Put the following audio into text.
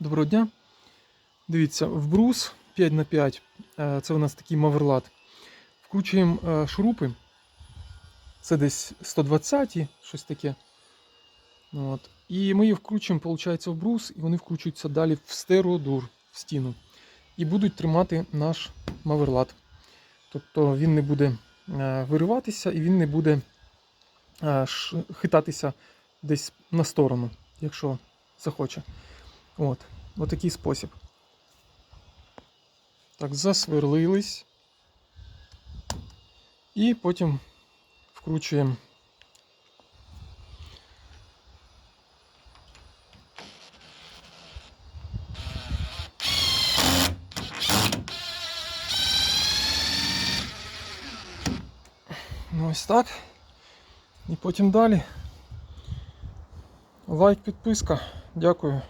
Доброго дня. Дивіться, в брус 5х5, е, це у нас такий маверлат. Вкручуємо е, шурупи. Це десь 120 щось таке. От. І ми їх вкручуємо, виходить, в брус, і вони вкручуються далі в стереодур, в стіну. І будуть тримати наш маверлат. Тобто він не буде е, вириватися і він не буде хитатися десь на сторону, якщо захоче. От, отакий спосіб. Так, засверлились. І потім вкручуємо. Ну, ось так. І потім далі. Лайк, підписка. Дякую.